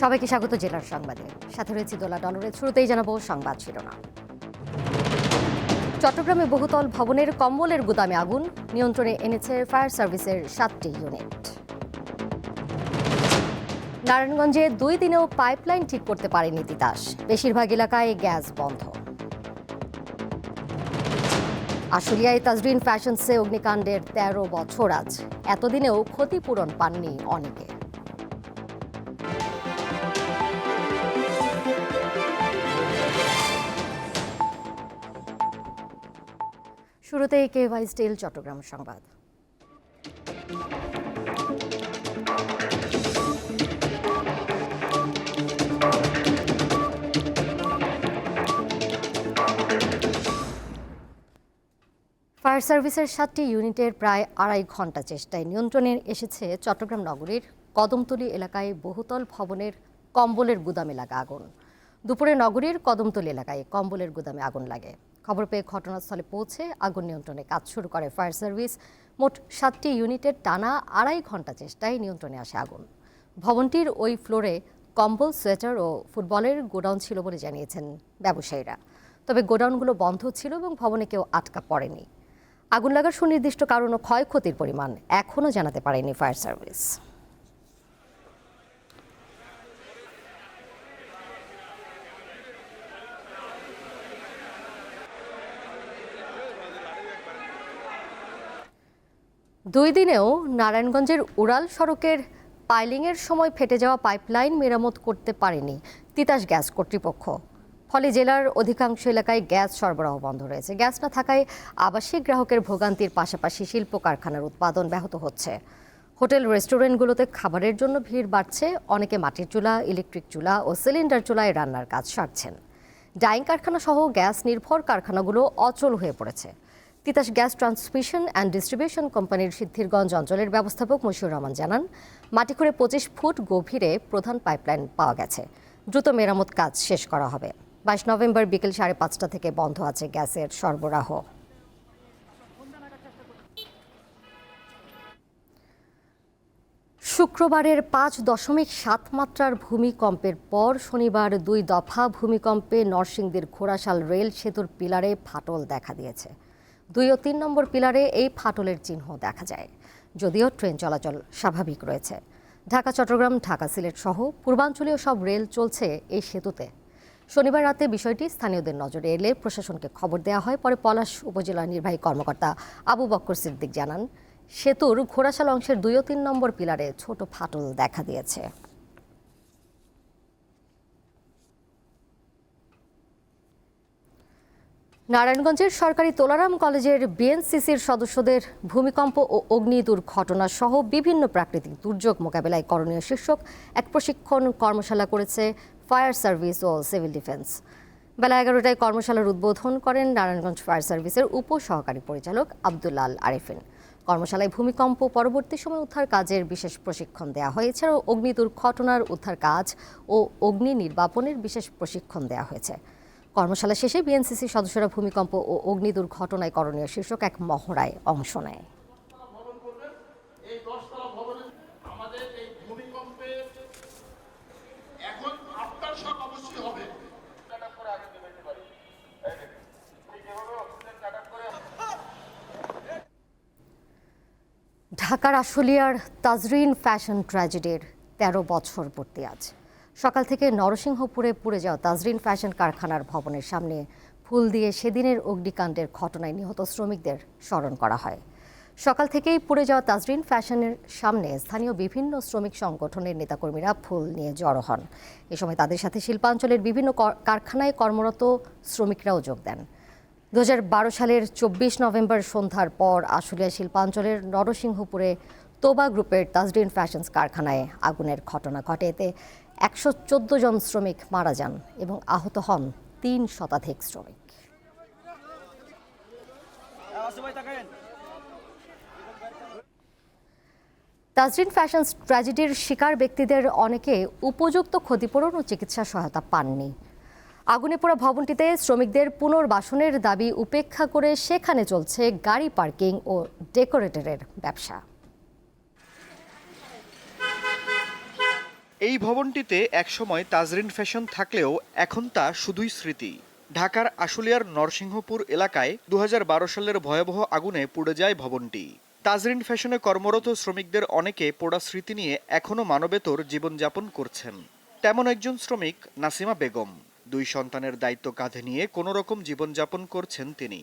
সবাইকে স্বাগত জেলার সংবাদে। সাথে রয়েছে দোলা ডলরের শুরুতেই জানাব সংবাদ শিরোনাম। চট্টগ্রামে বহুতল ভবনের কম্বলের গুদামে আগুন, নিয়ন্ত্রণে এনেছে ফায়ার সার্ভিসের সাতটি ইউনিট। নারায়ণগঞ্জে দুই দিনেও পাইপলাইন ঠিক করতে পারেনি তিতাস। বেশিরভাগ এলাকায় গ্যাস বন্ধ। আশুলিয়ায় তাজরিন ফ্যাশনসে অগ্নিকাণ্ডের তেরো বছর আজ। এতদিনেও ক্ষতিপূরণ পাননি অনেকে। শুরুতেই কে ওয়াই স্টিল, চট্টগ্রাম সংবাদ। ফায়ার সার্ভিসের সাতটি ইউনিটের প্রায় আড়াই ঘণ্টা চেষ্টায় নিয়ন্ত্রণে এসেছে চট্টগ্রাম নগরীর কদমতলী এলাকায় বহুতল ভবনের কম্বলের গুদামে লাগা আগুন। দুপুরে নগরীর কদমতলী এলাকায় কম্বলের গুদামে আগুন লাগে। খবর পেয়ে ঘটনাস্থলে পৌঁছে আগুন নিয়ন্ত্রণে কাজ শুরু করে ফায়ার সার্ভিস। মোট সাতটি ইউনিটের টানা আড়াই ঘণ্টা চেষ্টায় নিয়ন্ত্রণে আসে আগুন। ভবনটির ওই ফ্লোরে কম্বল, সোয়েটার ও ফুটবলের গোডাউন ছিল বলে জানিয়েছেন ব্যবসায়ীরা। তবে গোডাউনগুলো বন্ধ ছিল এবং ভবনে কেউ আটকা পড়েনি। আগুন লাগার সুনির্দিষ্ট কারণ ও ক্ষয়ক্ষতির পরিমাণ এখনও জানাতে পারেনি ফায়ার সার্ভিস। দুই দিনেও নারায়ণগঞ্জের উড়াল সড়কের পাইলিংয়ের সময় ফেটে যাওয়া পাইপলাইন মেরামত করতে পারেনি তিতাস গ্যাস কর্তৃপক্ষ। ফলে জেলার অধিকাংশ এলাকায় গ্যাস সরবরাহ বন্ধ রয়েছে। গ্যাস না থাকায় আবাসিক গ্রাহকের ভোগান্তির পাশাপাশি শিল্প কারখানার উৎপাদন ব্যাহত হচ্ছে। হোটেল, রেস্টুরেন্টগুলোতে খাবারের জন্য ভিড় বাড়ছে। অনেকে মাটির চুলা, ইলেকট্রিক চুলা ও সিলিন্ডার চুলায় রান্নার কাজ সারছেন। ডাইং কারখানা সহ গ্যাস নির্ভর কারখানাগুলো অচল হয়ে পড়েছে। Titas gas transmission and distribution কোম্পানির সিদ্ধিরগঞ্জ অঞ্চলের ব্যবস্থাপক মশিউর রহমান জানান, মাটি খুঁড়ে পঁচিশ ফুট গভীরে প্রধান পাইপলাইন পাওয়া গেছে। দ্রুত মেরামত কাজ শেষ করা হবে। বাইশ নভেম্বর বিকেল সাড়ে পাঁচটা থেকে বন্ধ আছে গ্যাসের সরবরাহ। শুক্রবারের পাঁচ দশমিক সাত মাত্রার ভূমিকম্পের পর শনিবার দুই দফা ভূমিকম্পে নরসিংদীর ঘোড়াশাল রেল সেতুর পিলারে ফাটল দেখা দিয়েছে। দুই ও তিন নম্বর পিলারে এই ফাটলের চিহ্ন দেখা যায়। যদিও ট্রেন চলাচল স্বাভাবিক রয়েছে। ঢাকা, চট্টগ্রাম, ঢাকা, সিলেট সহ পূর্বাঞ্চলীয় সব রেল চলছে এই সেতুতে। শনিবার রাতে বিষয়টি স্থানীয়দের নজরে এলে প্রশাসনকে খবর দেওয়া হয়। পরে পলাশ উপজেলা নির্বাহী কর্মকর্তা আবু বক্কর সিদ্দিক জানান, সেতুর ঘোড়াশাল অংশের দুই ও তিন নম্বর পিলারে ছোট ফাটল দেখা দিয়েছে। নারায়ণগঞ্জের সরকারি তোলারাম কলেজের বিএনসিসির সদস্যদের ভূমিকম্প ও অগ্নি দুর্ঘটনা সহ বিভিন্ন প্রাকৃতিক দুর্যোগ মোকাবেলায় করণীয় শীর্ষক এক প্রশিক্ষণ কর্মশালা করেছে ফায়ার সার্ভিস ও সিভিল ডিফেন্স। বেলা এগারোটায় কর্মশালার উদ্বোধন করেন নারায়ণগঞ্জ ফায়ার সার্ভিসের উপ সহকারী পরিচালক আবদুল্লাল আরিফিন। কর্মশালায় ভূমিকম্প পরবর্তী সময় উদ্ধার কাজের বিশেষ প্রশিক্ষণ দেওয়া হয় এছাড়াও অগ্নি দুর্ঘটনার উদ্ধার কাজ ও অগ্নি নির্বাপনের বিশেষ প্রশিক্ষণ দেওয়া হয়েছে। কর্মশালা শেষে বিএনসিসি সদস্যরা ভূমিকম্প ও অগ্নি দুর্ঘটনায় করণীয় শীর্ষক এক মহড়ায় অংশ নেয়। ঢাকার আশুলিয়ার তাজরিন ফ্যাশন ট্র্যাজেডির তেরো বছর পূর্তি আজ। সকাল থেকে নরসিংহপুরে পুড়ে যাওয়া তাজরিন ফ্যাশন কারখানার ভবনের সামনে ফুল দিয়ে সেদিনের অগ্নিকাণ্ডের ঘটনায় নিহত শ্রমিকদের স্মরণ করা হয়। সকাল থেকেই পুড়ে যাওয়া তাজরিন ফ্যাশনের সামনে স্থানীয় বিভিন্ন শ্রমিক সংগঠনের নেতাকর্মীরা ফুল নিয়ে জড়ো হন। এ সময় তাদের সাথে শিল্পাঞ্চলের বিভিন্ন কারখানায় কর্মরত শ্রমিকরাও যোগ দেন। দু হাজার বারো সালের চব্বিশ নভেম্বর সন্ধ্যার পর আশুলিয়া শিল্পাঞ্চলের নরসিংহপুরে তোবা গ্রুপের তাজরিন ফ্যাশনস কারখানায় আগুনের ঘটনা ঘটে। এতে একশো চোদ্দ জন শ্রমিক মারা যান এবং আহত হন তিন শতাধিক শ্রমিক। তাজরিন ফ্যাশনস ট্র্যাজেডির শিকার ব্যক্তিদের অনেকে উপযুক্ত ক্ষতিপূরণ ও চিকিৎসা সহায়তা পাননি। আগুনে পোড়া ভবনটিতে শ্রমিকদের পুনর্বাসনের দাবি উপেক্ষা করে সেখানে চলছে গাড়ি পার্কিং ও ডেকোরেটরের ব্যবসা। এই ভবনটিতে একসময় তাজরিন ফ্যাশন থাকলেও এখন তা শুধুই স্মৃতি। ঢাকার আশুলিয়ার নরসিংহপুর এলাকায় দু হাজার বারো সালের ভয়াবহ আগুনে পুড়ে যায় ভবনটি। তাজরিন ফ্যাশনে কর্মরত শ্রমিকদের অনেকে পোড়া স্মৃতি নিয়ে এখনও মানবেতর জীবনযাপন করছেন। তেমন একজন শ্রমিক নাসিমা বেগম। দুই সন্তানের দায়িত্ব কাঁধে নিয়ে কোনো রকম জীবনযাপন করছেন তিনি।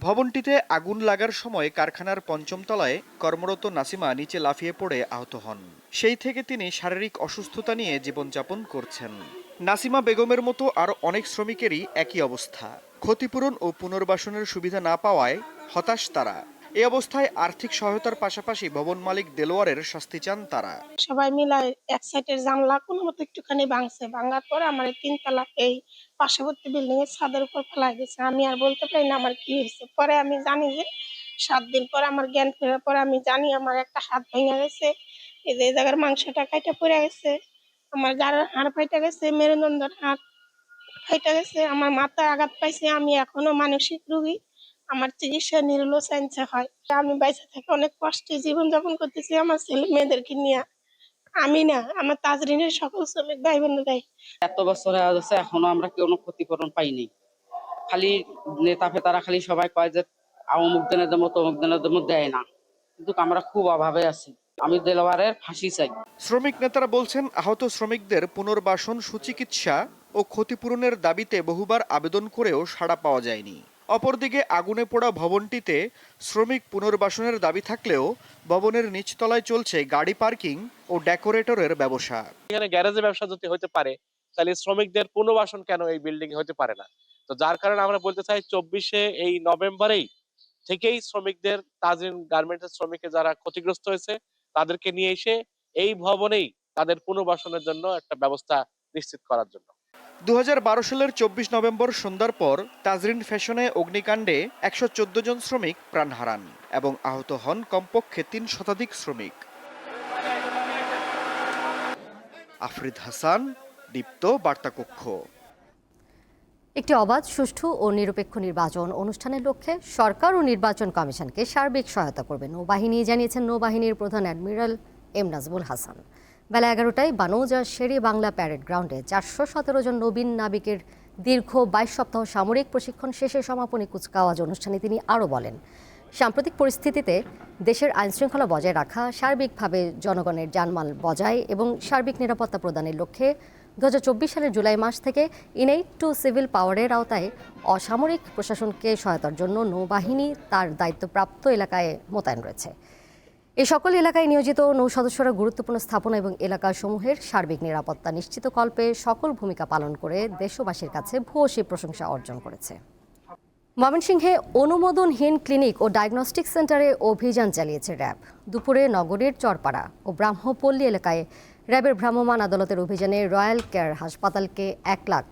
ভবনটিতে আগুন লাগার সময় কারখানার পঞ্চম তলায় কর্মরত নাসিমা নিচে লাফিয়ে পড়ে আহত হন। সেই থেকে তিনি শারীরিক অসুস্থতা নিয়ে জীবনযাপন করছেন। নাসিমা বেগমের মতো আরও অনেক শ্রমিকেরই একই অবস্থা। ক্ষতিপূরণ ও পুনর্বাসনের সুবিধা না পাওয়ায় হতাশ তারা। এই অবস্থায় আর্থিক সহায়তার পাশাপাশি ভবন মালিক দেলোয়ারের শাস্তি চান তারা। সবাই মিলাই এক সাইডের জানলা কোনো মতো একটুখানি ভাঙছে। ভাঙার পরে আমার তিনতলা এই পার্শ্ববর্তী বিল্ডিং এর ছাদের উপর ফেলাই গেছে আমি আর বলতে পারি না আমার কি হয়েছে। পরে আমি জানি যে সাত দিন পরে আমার জ্ঞান ফেরার পরে আমি জানি আমার একটা হাত ভেঙে গেছে। এই যে জায়গার মাংসটা কাইটা পড়ে গেছে। আমার গাড়ের হাড় ফাইটা গেছে, মেরুদণ্ডের হাড় ফাইটা গেছে, আমার মাথায় আঘাত পাইছে। আমি এখনও মানসিক রোগী। আমার চিকিৎসা নিরলো সাইন্সে হয়। আমি বাইসে থেকে অনেক কষ্টে জীবনযাপন করতেছি আমার ছেলে মেয়েদেরকে নিয়ে। আমি না আমার তাজরিনের সকল শ্রমিক ভাই বোনেরাই এত বছর হয়ে যাচ্ছে এখনও আমরা কোনো ক্ষতিপূরণ পাইনি। খালি নেতা ফেতারা খালি সবাই কয় যে অমুক দিনের দেবো তমুক দিনের দেবো দেয় না। কিন্তু আমরা খুব অভাবে আছি। আমি দেলোয়ারের ফাঁসি চাই। শ্রমিক নেতারা বলছেন আহত শ্রমিকদের পুনর্বাসন সুচিকিৎসা ও ক্ষতিপূরণের দাবিতে বহুবার আবেদন করেও সাড়া পাওয়া যায়নি। অপরদিকে আগুনে পোড়া ভবনটিতে শ্রমিক পুনর্বাসনের দাবি থাকলেও ভবনের নিচতলায় চলছে গাড়ি পার্কিং ও ডেকোরেটরের ব্যবসা। এখানে গ্যারেজে ব্যবসা যদি হতে পারে, তাহলে শ্রমিকদের পুনর্বাসন কেন এই বিল্ডিং হতে পারে না? তো যার কারণে আমরা বলতে চাই, চব্বিশে এই নভেম্বরেই থেকেই শ্রমিকদের, তাজরিন গার্মেন্টস শ্রমিকের যারা ক্ষতিগ্রস্ত হয়েছে, তাদেরকে নিয়ে এসে এই ভবনেই তাদের পুনর্বাসনের জন্য একটা ব্যবস্থা নিশ্চিত করার জন্য। দুহাজার বারো সালের চব্বিশ নভেম্বর সন্ধ্যার পর তাজরিন ফ্যাশনে অগ্নিকাণ্ডে একশো চোদ্দ জন শ্রমিক প্রাণ হারান এবং আহত হন কমপক্ষে তিন শতাধিক শ্রমিক। আফরিদ হাসান, দীপ্ত বার্তাকক্ষ। একটি অবাধ, সুষ্ঠু ও নিরপেক্ষ নির্বাচন অনুষ্ঠানের লক্ষ্যে সরকার ও নির্বাচন কমিশনকে সার্বিক সহায়তা করবে। নৌবাহিনী জানিয়েছেন, নৌবাহিনীর প্রধান অ্যাডমিরাল এম নাজমুল হাসান। বেলা এগারোটায় বানৌজা শেরি বাংলা প্যারেড গ্রাউন্ডে চারশো সতেরো জন নবীন নাবিকের দীর্ঘ বাইশ সপ্তাহ সামরিক প্রশিক্ষণ শেষে সমাপনী কুচকাওয়াজ অনুষ্ঠানে তিনি আরও বলেন, সাম্প্রতিক পরিস্থিতিতে দেশের আইনশৃঙ্খলা বজায় রাখা, সার্বিকভাবে জনগণের জানমাল বজায় এবং সার্বিক নিরাপত্তা প্রদানের লক্ষ্যে দু হাজার চব্বিশ সালের জুলাই মাস থেকে ইনেইট টু সিভিল পাওয়ারের আওতায় অসামরিক প্রশাসনকে সহায়তার জন্য নৌবাহিনী তার দায়িত্বপ্রাপ্ত এলাকায় মোতায়েন রয়েছে। এই সকল এলাকায় নিয়োজিত নৌ সদস্যরা গুরুত্বপূর্ণ স্থাপনা এবং এলাকাসমূহের সার্বিক নিরাপত্তা নিশ্চিত কল্পে সকল ভূমিকা পালন করে দেশবাসীর কাছে ভূয়সী প্রশংসা অর্জন করেছে। ময়মনসিংহে অনুমোদনহীন ক্লিনিক ও ডায়াগনস্টিক সেন্টারে অভিযান চালিয়েছে র্যাব। দুপুরে নগরীর চরপাড়া ও ব্রাহ্মপল্লী এলাকায় র্যাবের ভ্রাম্যমাণ আদালতের অভিযানে রয়্যাল কেয়ার হাসপাতালকে এক লাখ,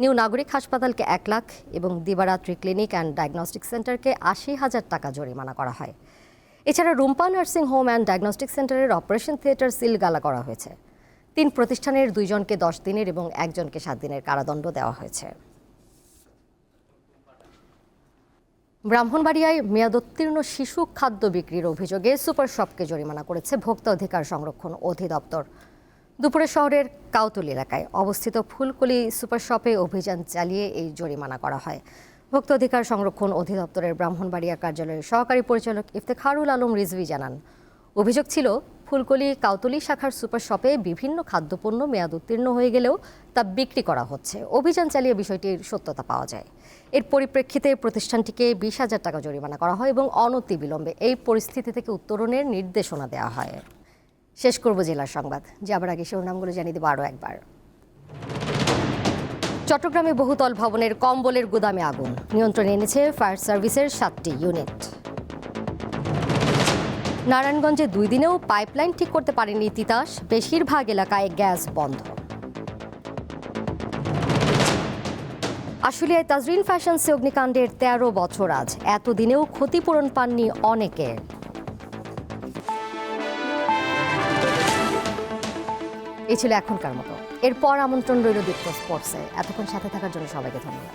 নিউ নাগরিক হাসপাতালকে এক লাখ এবং দিবারাত্রি ক্লিনিক অ্যান্ড ডায়াগনস্টিক সেন্টারকে আশি হাজার টাকা জরিমানা করা হয়। এছাড়া Rumpa nursing home and diagnostic সেন্টারের অপারেশন থিয়েটার সিল গালা করা হয়েছে। তিন প্রতিষ্ঠানের দুইজনকে দশ দিনের এবং একজনকে সাত দিনের কারাদণ্ড দেওয়া হয়েছে। ব্রাহ্মণবাড়িয়ায় মেয়াদোত্তীর্ণ শিশু খাদ্য বিক্রির অভিযোগে সুপার শপকে জরিমানা করেছে ভোক্তা অধিকার সংরক্ষণ অধিদপ্তর। দুপুরে শহরের কাউতুল এলাকায় অবস্থিত ফুলকলি সুপার শপে অভিযান চালিয়ে এই জরিমানা করা হয়। ভোক্তা অধিকার সংরক্ষণ অধিদপ্তরের ব্রাহ্মণবাড়িয়া কার্যালয়ের সহকারী পরিচালক ইফতেখারুল আলম রিজভি জানান, অভিযোগ ছিল ফুলকলি কাউতলি শাখার সুপার শপে বিভিন্ন খাদ্যপণ্য মেয়াদ উত্তীর্ণ হয়ে গেলেও তা বিক্রি করা হচ্ছে। অভিযান চালিয়ে বিষয়টির সত্যতা পাওয়া যায়। এর পরিপ্রেক্ষিতে প্রতিষ্ঠানটিকে বিশ হাজার টাকা জরিমানা করা হয় এবং অনতি বিলম্বে এই পরিস্থিতি থেকে উত্তরণের নির্দেশনা দেওয়া হয়। শেষ করব জেলার সংবাদ। যাবার আগে শিরোনামগুলো জানিয়ে দেবো আরও একবার। চট্টগ্রামে বহুতল ভবনের কম্বলের গুদামে আগুন। নিয়ন্ত্রণে এনেছে ফায়ার সার্ভিসের সাতটি ইউনিট। নারায়ণগঞ্জে দুই দিনেও পাইপলাইন ঠিক করতে পারেনি তিতাস। বেশিরভাগ এলাকায় গ্যাস বন্ধ। আশুলিয়ায় তাজরিন ফ্যাশনসে অগ্নিকাণ্ডের তেরো বছর আজ। এতদিনেও ক্ষতিপূরণ পাননি অনেকে এই ছিল এখনকার মতো। এরপর আমন্ত্রণ রইল দীপ্ত স্পোর্টসে। এতক্ষণ সাথে থাকার জন্য সবাইকে ধন্যবাদ।